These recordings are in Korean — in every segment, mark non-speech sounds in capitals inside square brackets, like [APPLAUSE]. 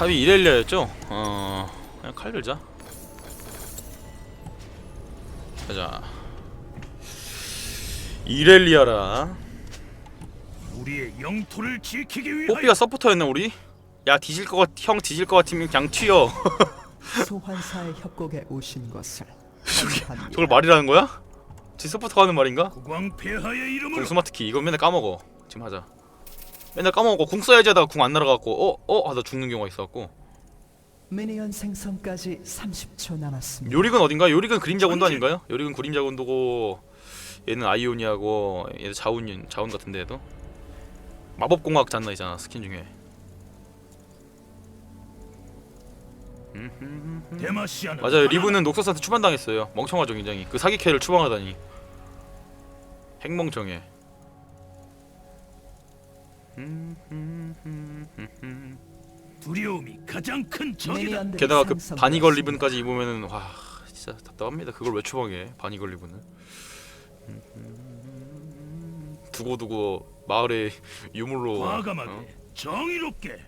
탑이 이렐리아였죠? 어 그냥 칼 들자 가자 이렐리아라 우리의 영토를 지키기 위하여 뽀삐가 서포터였네 우리? 야 뒤질 것 같, 형 뒤질 것 같으면 그냥 튀어 [LAUGHS] 소환사의 협곡에 오신 것을 환영합니다. 저걸 말이라는 거야? 지 서포터가 하는 말인가? 국왕 폐하의 이름으로 궁 스마트키 이거 맨날 까먹어 지금 하자 맨날 까먹고 궁 써야지 하다가 궁 안 날아가고 어? 어? 하다 죽는 경우가 있어갖고 미니언 생성까지 30초 남았습니다. 요릭은 어딘가? 요릭은 그림자 군도 아닌가요? 요릭은 그림자 군도고 얘는 아이오니아고 얘는 자운 자운 같은데 얘도 마법 공학 잔나 있잖아 스킨 중에 데마시아는 맞아요 리브는 녹서스한테 추방당했어요 멍청하죠 굉장히 그 사기캐를 추방하다니 핵멍청해 두려움이 가장 큰 적이다. 게다가 그. 바니걸 리븐까지 입으면은 와 진짜 답답합니다 그걸 왜 추방해 바니걸 리븐을 두고두고 마을에 유물로 과감하게 어? 정의롭게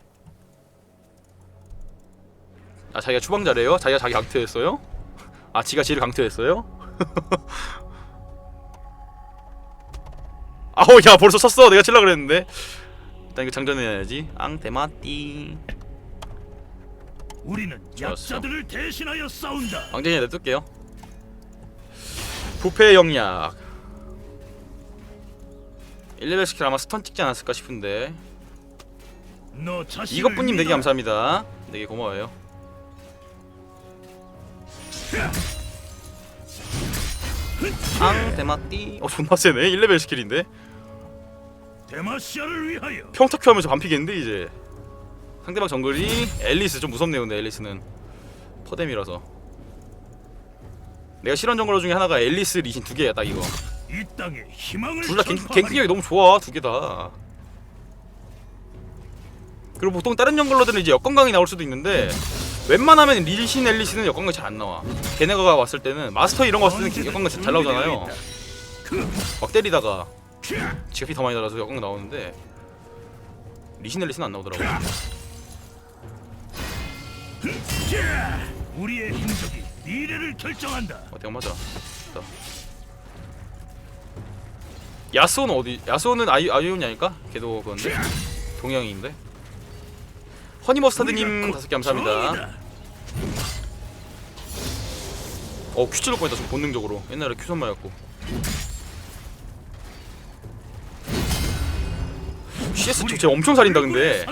아 자기가 추방자래요? 자기가 자기 강퇴했어요? 아 지가 지를 강퇴했어요? [LAUGHS] 아우 야 벌써 쳤어 내가 칠라 그랬는데 일단 이거 장전해야지. 앙테마띠. 우리는 좋았어. 약자들을 대신하여 싸운다. 왕쟁이 내둘게요. 부패 영약. 1레벨 스킬 아마 스턴 찍지 않았을까 싶은데. 너 자신을 이것뿐님 되게 믿어라. 감사합니다. 되게 고마워요. 앙테마띠. 어 존나 세네. 1레벨 스킬인데 데마시아를 위하여. 평타큐 하면서 반피겠는데 이제. 상대방 정글이 앨리스 좀 무섭네요 근데 앨리스는. 퍼뎀이라서. 내가 실현 정글 중에 하나가 앨리스 리신 두 개야 딱 이거. 이 땅에 희망을 둘 다. 갱킹력이 너무 좋아 두 개 다. 그리고 보통 다른 정글러들은 이제 역건강이 나올 수도 있는데 웬만하면 리신 앨리스는 역건강이 잘 안 나와. 걔네가 왔을 때는 마스터 이런 거 왔을 때는 언제든 역건강 잘 나오잖아요. 준비되어 막 때리다가. 피더 많이 달아서 역건강 나오는데 리신 앨리스는 안 나오더라고 자, 우리의 행적이 미래를 결정한다. 어, 대가 맞아. 됐다. 야스오는 어디? 야스오는 아이 아이온이 아닐까? 걔도 그건데 동양인데. 허니머스타드님 다섯 개 감사합니다. 어큐 찔러 뻔했다 지금 본능적으로. 옛날에 큐선 맞았고. CS 저- 쟤 엄청 살인다 근데.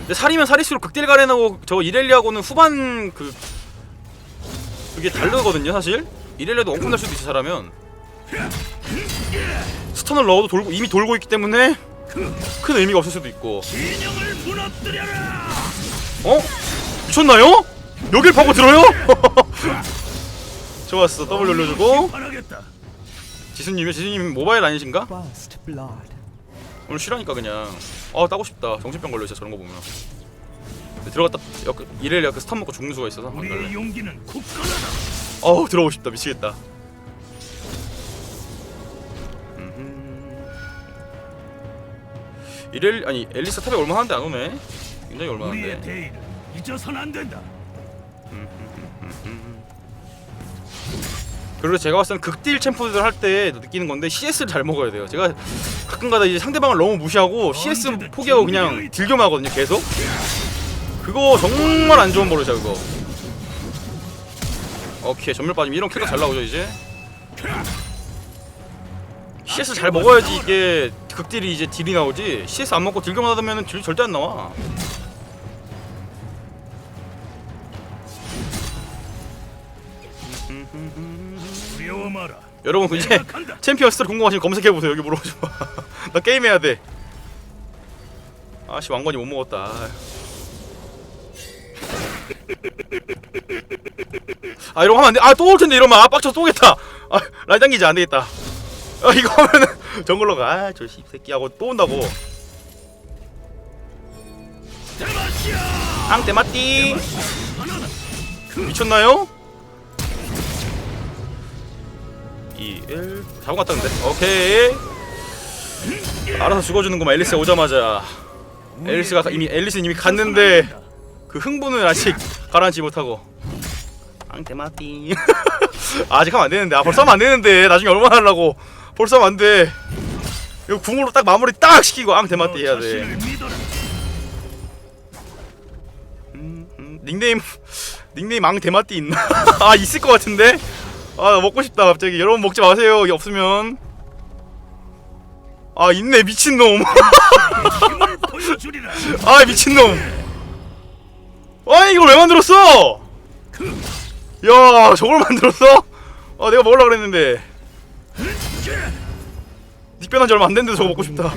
근데 살이면 살일수록 극딜 가렌하고 저 이렐리아고는 후반 그 그게 다르거든요 사실. 이렐리아도 원콤 날 수도 있어 잘하면. 스턴을 넣어도 돌고 이미 돌고 있기 때문에 큰 의미가 없을 수도 있고. 어? 미쳤나요? 여길 파고 들어요? [LAUGHS] 좋았어 더블 올려주고. 지수님이 지수님 모바일 아니신가? 오늘 쉬라니까 그냥. 아 따고 싶다. 정신병 걸려 진짜 저런 거 보면. 근데 들어갔다 역, 이렐리아 그 스턴 먹고 죽는 수가 있어서 안 우리의 갈래. 용기는 굳건하다. 어우 들어오고 싶다. 미치겠다. 이렐 아니 앨리스 탑에 얼마 하는데 안 오네? 굉장히 얼마 우리의 하는데 대의를 잊어선 안 된다. 그리고 제가 봤을 땐 극딜 챔프들 할 때 느끼는 건데 CS를 잘 먹어야 돼요. 제가 가끔가다 이제 상대방을 너무 무시하고 CS 포기하고 그냥. 딜교만 하거든요 계속. 그거 정말 안 좋은 버릇이야 그거. 오케이 전멸 빠지면 이런 킬도 잘 나오죠 이제? CS 잘 먹어야지 이게 극딜이 이제 딜이 나오지. CS 안 먹고 딜교만 하다면 딜 절대 안 나와 두려워 마라. 여러분 이제. 챔피언 스토리 궁금하시면 검색해보세요. 여기 물어보지 마나 [LAUGHS] 게임해야 돼. 아씨 왕관이 못 먹었다. 아 이러고 하면 안돼. 아또 올 텐데 이러면. 아 빡쳐 또 오겠다. 아 라인 당기지 안 되겠다. 아 이거 하면은 [LAUGHS] 정글로 가아저 씹새끼 하고 또 온다고. 앙 대마띠. 하나다. 미쳤나요? 2, 1 잡은 것 같다 근데. 오케이. 알아서 죽어주는구만 앨리스 오자마자. 앨리스가 가- 이미 앨리스는 이미 갔는데 그 흥분을 아직 [LAUGHS] 가라앉지 못하고. 앙테마띠. [LAUGHS] 아직 하면 안 되는데. 아 벌써 하면 안 되는데. 나중에 얼마나 하려고. 벌써 하면 안돼. 이거 궁으로 딱 마무리 딱 시키고 앙테마띠 해야 돼. 자신을 믿어라. 음, 음, 닉네임 [LAUGHS] 닉네임 앙테마띠 있나? 아 있을 것 같은데 아 먹고 싶다 갑자기. 여러분 먹지 마세요 이게 없으면. 아 있네 미친놈. [LAUGHS] 아 미친놈. 아 이걸 왜 만들었어? 야 저걸 만들었어? 아 내가 먹으려고 그랬는데. 닉변한 지 얼마 안 됐는데 저거 먹고 싶다.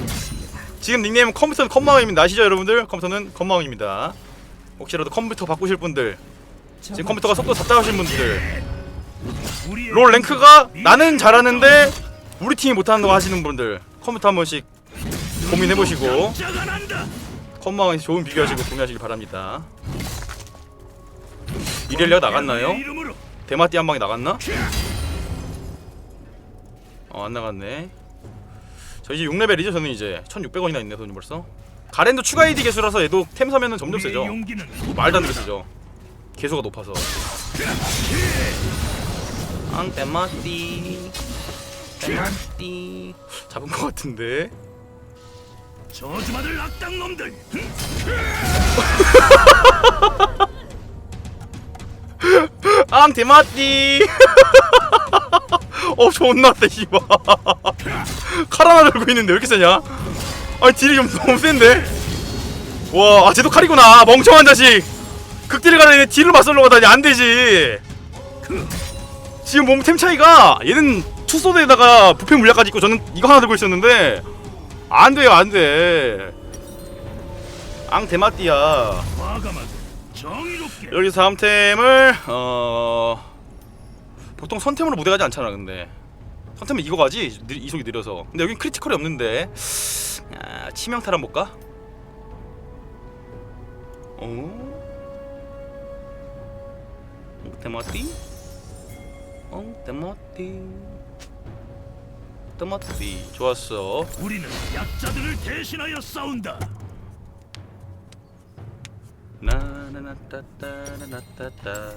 지금 닉네임은 컴퓨터는 컴마왕입니다. 아시죠 여러분들? 컴퓨터는 컴마왕입니다. 혹시라도 컴퓨터 바꾸실 분들 지금 컴퓨터가 속도 답답하신 분들 롤 랭크가 나는 잘하는데 우리 팀이 거 하시는 분들 컴퓨터 한 번씩 고민해보시고. 컴마왕에서 좋은 비교하시고 구매하시길 바랍니다 이렐리아 나갔나요? 대마띠 한 방에 나갔나? 어 안 나갔네 저 이제 6레벨이죠 저는 이제 1600원이나 있네 돈이 벌써 가렌도 추가 AD 개수라서 얘도 템 사면은 점점 세죠 말도 안 되게 세죠 개수가 높아서 앙 대마띠 대마띠 잡은 것 같은데? 저주받을 악당 놈들. 앙 대마띠 [LAUGHS] 어 존나 세 씨발. 칼 하나 들고 있는데 왜 이렇게 세냐? 아니 딜이 좀 너무 센데? 와 아, 쟤도 칼이구나. 멍청한 자식. 극딜을 가려니 딜을 맞설려고 하다니 안되지 지금 몸템 차이가 얘는 투소드에다가 부패 물약까지 있고 저는 이거 하나 들고 있었는데 안 돼요 안 돼 앙 대마띠야 정의롭게. 여기서 다음 템을 어 보통 선템으로 무대 가지 않잖아 근데 선템은 이거 가지 느- 이속이 느려서 근데 여긴 크리티컬이 없는데 아, 치명타를 한번 볼까? 어? 엉테마띠? 엉테마띠. 엉테마띠 좋았어. 우리는 약자들을 대신하여 싸운다. 나나나따따나나따따.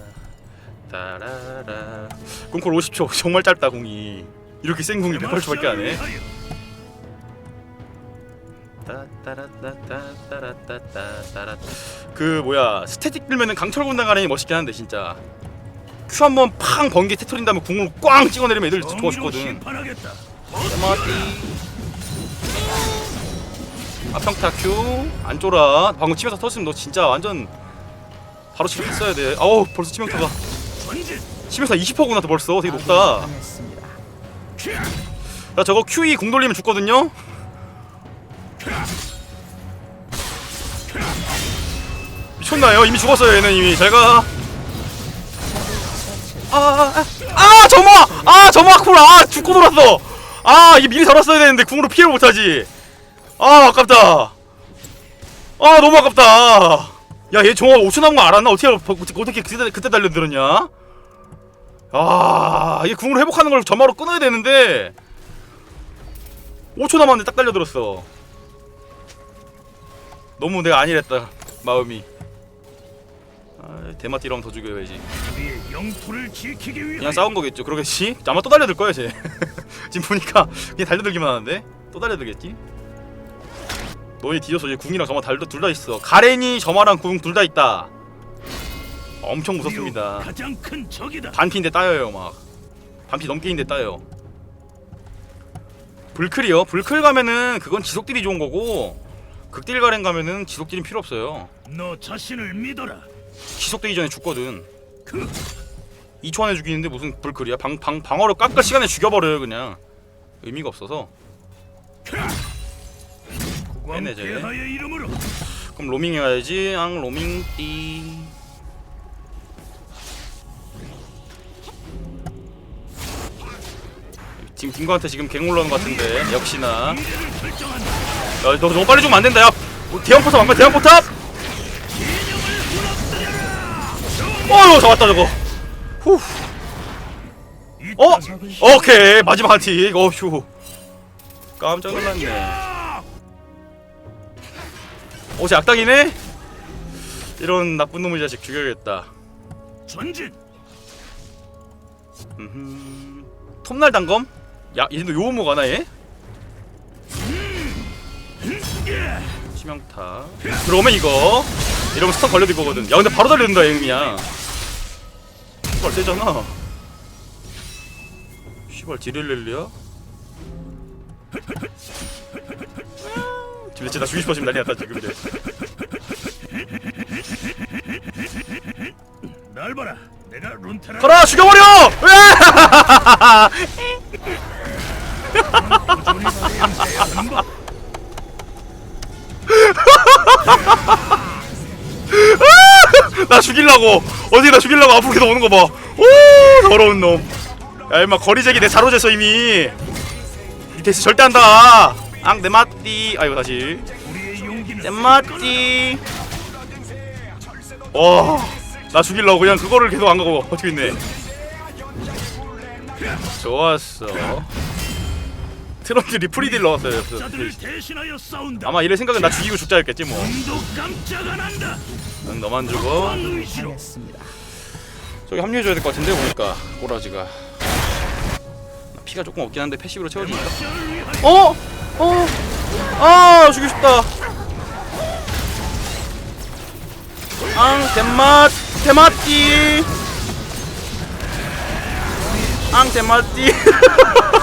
따라라. 궁콜 50초. [LAUGHS] 정말 짧다 궁이. 이렇게 센 궁이 108초밖에 안해. 따따라따따따라따따따 그 뭐야. 스태틱 들면은 강철 군단 가렌이 멋있긴 한데 진짜 큐 한 번 팡 번개 테토린 다음에 궁으로 꽝 찍어내리면 애들 정의로 죽거든. 아평타 큐 안 쫄아. 방금 치명타 터졌으면 너 진짜 완전 바로 치명했어야 돼. 아우 벌써 치명타가. 치명타 20%구나 더 벌써. 되게 높다. 야 저거 QE 공 돌리면 죽거든요? 미쳤나요? 이미 죽었어요 얘는 이미. 잘가 아아아 아, 점화! 아 점화 쿨아 아, 죽고 돌았어. 아 이게 미리 잡았어야 되는데 궁으로 피해를 못하지. 아 아깝다. 아 너무 아깝다. 야 얘 정화 5초 남은 거 알았나? 어떻게 알- 어떻게 그때 그때 달려들었냐? 아 이게 궁으로 회복하는 걸 점화로 끊어야 되는데. 5초 남았는데 딱 달려들었어. 너무 내가 안일했다 마음이 아, 대마띠 이러면 더 죽여야지 우리의 영토를 지키기 위해. 그냥 싸운 거겠죠. 그러겠지? [LAUGHS] 아마 또 달려들 거야 쟤 [LAUGHS] 지금 보니까 그냥 달려들기만 하는데? 또 달려들겠지? 너희 뒤져서 이제 궁이랑 점화 둘다 있어. 가렌이 점화랑 궁 둘 다 있다. 엄청 무섭습니다. 가장 큰 적이다. 반피인데 따여요 막. 반피 넘게인데 따요. 불클이요. 불클 가면은 그건 지속딜이 좋은 거고 극딜 가렌 가면은 지속딜은 필요 없어요. 너 자신을 믿어라. 지속되기 전에 죽거든 그 2초 안에 죽이는데 무슨 불클이야 방, 방, 방어를 깎을 시간에 죽여버려요 그냥 의미가 없어서 이름으로 그럼 로밍 해야지 앙 로밍 띠 지금 딩거한테 지금 갱 올라오는 것 같은데 역시나 미래를 결정한다. 야, 너 빨리 죽으면 안 된다. 야, 뭐, 대형 포탑 안 가? 대형 포탑? 어휴, 잡았다 저거. 후. 이 어? 오케이 마지막 한 틱. 어휴. 깜짝 놀랐네. 어제 악당이네? 이런 나쁜 놈의 자식 죽여야겠다 전진. 음흠. 톱날 단검? 야 얘도 요음모 가나 얘? 치명타 들어오면 이거 이러면 스턴 걸려도 이거거든 야 근데 바로 달려든다 에임이야 씨발 세잖아 씨발 지릴렐리야? 도대체 나 죽이고 싶어지면 난리 났다 지금 이제 날 봐라. 내가 룬테라. 가라 죽여버려! 으아! [LAUGHS] 나 죽일라고. 어디 나 죽일라고 앞으로 계속 오는 거봐오 더러운 놈야 임마 거리제기 내 자로 쟀어 이미. 이 대시 절대 한다. 앙 내마띠. 아이고 다시. 용기는 내마띠. 와나 죽일라고 그냥 그거를 계속 안 가고 버티고 있네. 좋았어 트럼들이 프리딜 넣었어요. 대신하여 싸운다. 아마 이럴 생각은 나 죽이고 죽자 했겠지 뭐. 눈도 깜짝 안 한다. 응, 너만 죽어 당했습니다. 저기 합류해줘야 될 것 같은데 보니까. 꼬라지가. 나 피가 조금 없긴 한데 패시브로 채워주니까 위하여. 어? 어? 아 죽이고 싶다. 앙 대맛 대맛띠. 앙 대맛띠 [LAUGHS]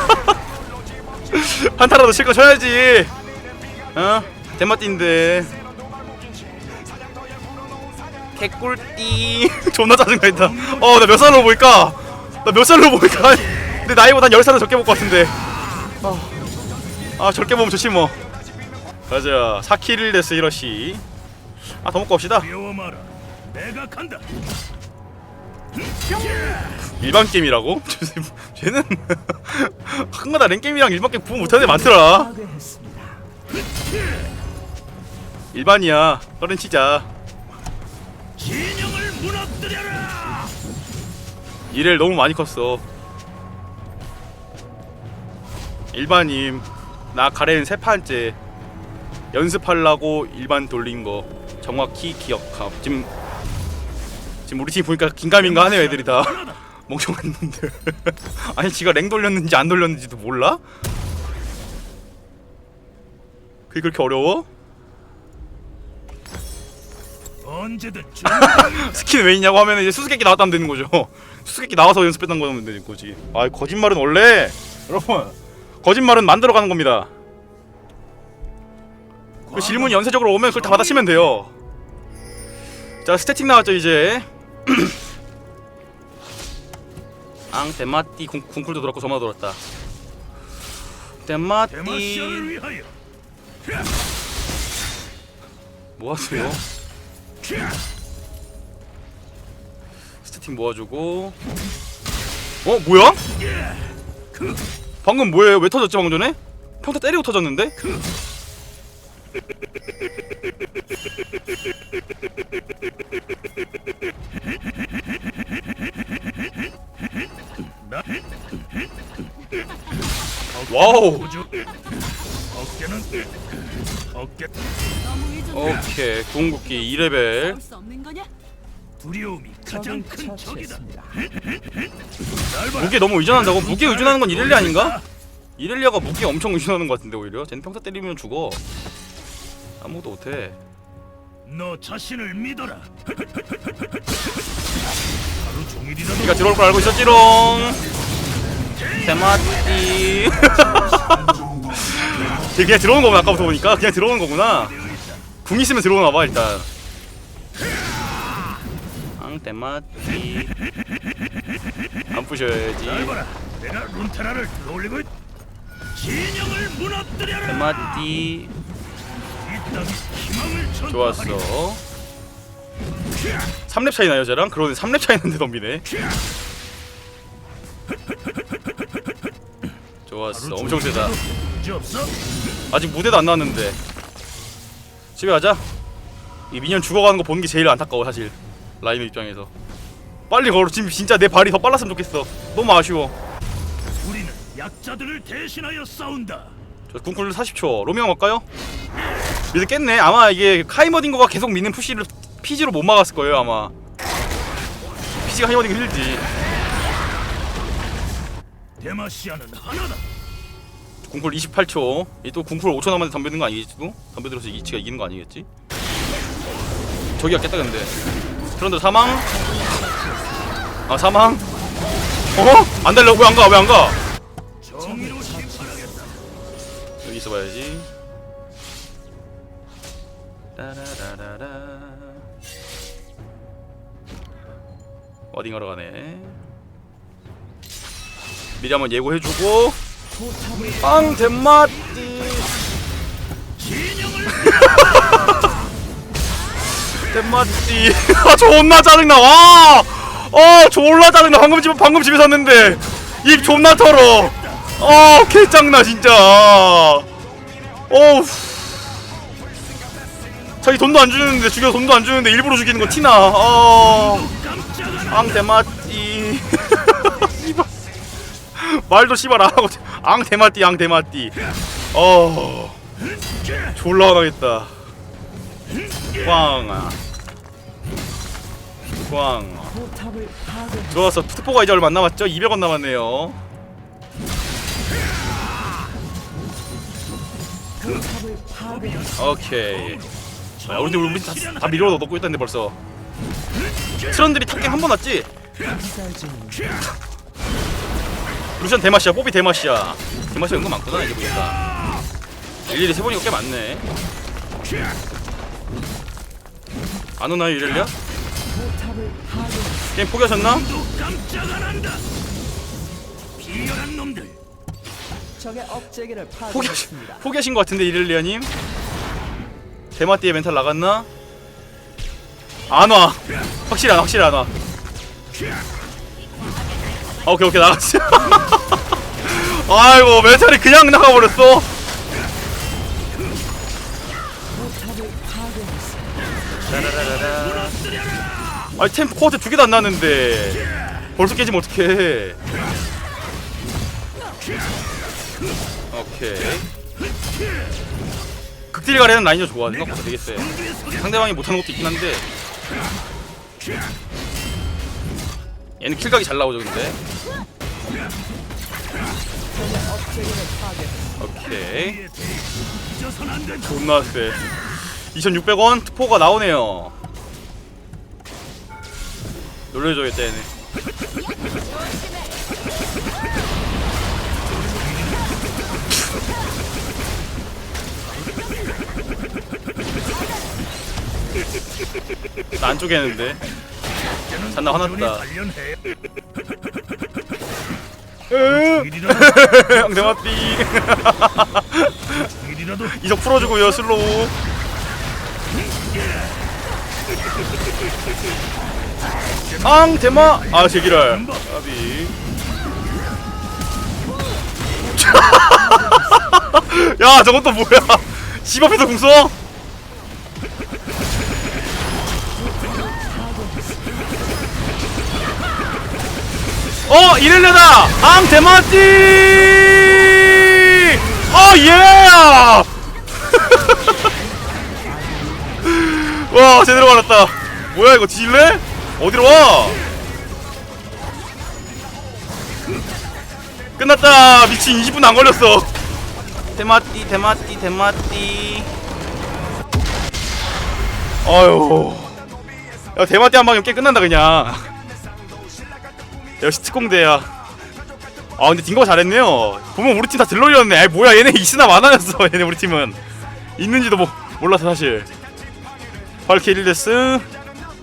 [LAUGHS] 한타라도 실컷 쳐야지. 어? 대맛띠인데. 개꿀띠. [LAUGHS] 존나 짜증나 있다 어 나 몇 살로 보일까? 나 몇 살로 보일까? [LAUGHS] 근데 나이보단 10살은 적게 볼 것 같은데. 아 저렇게 보면 좋지 뭐. 가자. 4킬 데스 히러시 아 더 먹고 마라. 내가 간다. 일반 게임이라고? [LAUGHS] 쟤는 [LAUGHS] 한가다 랭 게임이랑 일반 게임 구분 못하는 애 많더라. 일반이야. 너는 치자. 일을 너무 많이 컸어. 일반임. 나 가렌 세 판째. 연습하려고 일반 돌린 거. 정확히 기억함. 지금 지금 우리 팀 보니까 긴가민가 하네요 애들이 다. [LAUGHS] 멍청한 놈들 [LAUGHS] 아니 지가 랭 돌렸는지 안 돌렸는지도 몰라? 그게 그렇게 어려워? 언제든. [LAUGHS] 스킨 왜 있냐고 하면 이제 수수께끼 나왔다면 되는 거죠. 수수께끼 나와서 연습했던 거면 되는 거지. 아 거짓말은 원래. 여러분 거짓말은 만들어가는 겁니다. 그 질문이 연쇄적으로 오면 그걸 다 받아치면 돼요. 자 스태틱 나왔죠 이제 [COUGHS] 앙 데마띠 궁, 궁쿨도 돌았고 저마다 돌았다 데마띠. 뭐하세요? 스태틱 모아주고 어 뭐야? 방금 뭐예요? 왜 터졌지 방금 전에? 평타 때리고 터졌는데? 나 와우. 어깨는 어깨 오케이 궁극기 2레벨 볼수 없는 거냐? 두려움이 가장 큰 적이다. 무게 너무 의존한다고? 무게 의존하는 건 이렐리 아닌가? 이렐리아가 무게 엄청 의존하는 것 같은데 오히려 쟤는 평타 때리면 죽어 아무것도 못해 너 자신을 믿어라. 하루 종일이라도 네가 들어올 걸 알고 있었지롱 대마띠 걔 그냥 들어오는 거구나 아까부터 보니까 그냥 들어오는 거구나 궁 있으면 들어오나 봐 일단 앙 대마띠 안날 부셔야지. 내가 룬테라를 끌어올리고 있. 진영을 무너뜨려라. 대마띠 좋았어. 3렙 차이 나요 쟤랑? 그러네 3렙 차이 나는데 덤비네. 좋았어. 엄청 세다? 아직 무대도 안 나왔는데. 집에 가자. 이 미니언 죽어가는 거 보는 게 제일 안타까워 사실. 라이너 입장에서. 빨리 걸어. 지금 진짜 내 발이 더 빨랐으면 좋겠어. 너무 아쉬워. 우리는 약자들을 대신하여 싸운다. 저 궁쿨 40초. 로밍 갈까요? 미드 깼네 아마 이게 카이머딩거가 계속 미는 푸시를 피지로 못 막았을 거예요 아마 피지가 카이머딩거 힐지 데마시아는 하나다. 궁풀 28초 이또 궁풀 5초 남았는데 덤벼드는 거 아니겠지 또? 덤벼들어서 이치가 이기는 거 아니겠지? 저기가 깼다 근데 그런데 사망? 아 사망? 어? 안 달려 왜 안 가? 왜 안 가? 정의로 심판하겠다. 여기 있어봐야지 따라라라라. 어딘가로 가네? 미리 한번 예고해주고. 빵 덴마띠. [LAUGHS] 덴마띠. 아 존나 짜증나. 와! 어 졸라 짜증나. 방금 집 방금 집에 샀는데. 입 존나 털어. 어 개짱나 진짜. 어우 자기 돈도 안 주는데 죽여 돈도 안 주는데 일부러 죽이는 거 티나. 어. 앙 대마띠. [LAUGHS] 말도 씨발 안 하고 앙 대마띠 앙 대마띠. 어. 졸라 화나겠다. 꽝아. 꽝 좋았어 투포가 이제 얼마 안 남았죠? 200원 남았네요. 오케이 야, 우리 우리 다, 다 밀어 넣고 있던데 벌써 트런들이 탑갱 한 번 왔지? 루션 대마시아 뽀비 대마시아 대마시아 은근 많구나 이제 보니까 일일이 세보니까 꽤 많네 안 오나요 파괴 게임 포기하셨나? 포기하신. 포기하신 것 같은데 이렐리아님 대마띠의 멘탈 나갔나? 안 와. 확실히 안 확실히 안 와. 아, 오케이 오케이 나갔어. [LAUGHS] 아이고 멘탈이 그냥 나가버렸어. 아니 템 코어트 두 개도 안 났는데. 벌써 깨지면 어떡해. 오케이. 극 딜 가래는 라인저 좋아 생각보다 세 상대방이 못하는 것도 있긴 한데. 얘는 킬각이 잘 나오죠 근데. 오케이. 존나 세. 2600원 투포가 나오네요. 놀려줘야겠다 얘네 나 안쪽에 했는데. 잔나 화났다. 일이라도 [LAUGHS] [LAUGHS] 이석 풀어주고요 슬로우. 앙 대마! 아 제기랄. 아비. [LAUGHS] 야또 뭐야? 집 앞에서 궁 써? 어 이렐레다! 앙 대마띠 어예 [LAUGHS] 와 제대로 말았다. 뭐야 이거 뒤질래? 어디로 와? 끝났다. 미친 20분 안 걸렸어. 대마띠 대마띠 대마띠. 아유. 야 대마띠 한 방이면 꽤 끝난다 그냥 역시 특공대야. 아 근데 딩거가 잘했네요. 보면 우리 팀다 딜러리였네. 아이 뭐야 얘네 이스나 많아였어 [LAUGHS] 얘네 우리 팀은. 있는지도 뭐 몰라서 사실. 8킬 1데스.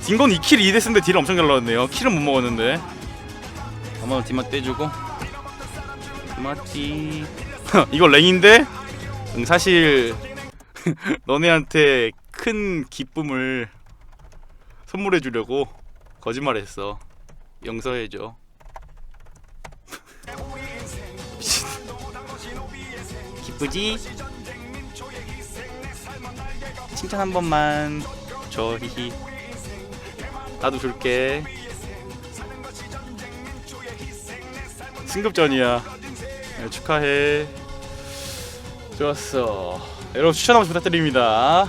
딩건 2킬 2데스인데 딜을 엄청 잘 넣었네요. 킬은 못 먹었는데. 한번 뒷맛 떼주고. 뒷맛띠 [LAUGHS] 이거 랭인데? 응, 사실 [LAUGHS] 너네한테 큰 기쁨을 선물해 주려고 거짓말했어. 용서해줘 기쁘지? 칭찬 한 번만 줘 히히. 나도 줄게. 승급전이야. 네, 축하해. 좋았어. 여러분 추천 한번 부탁드립니다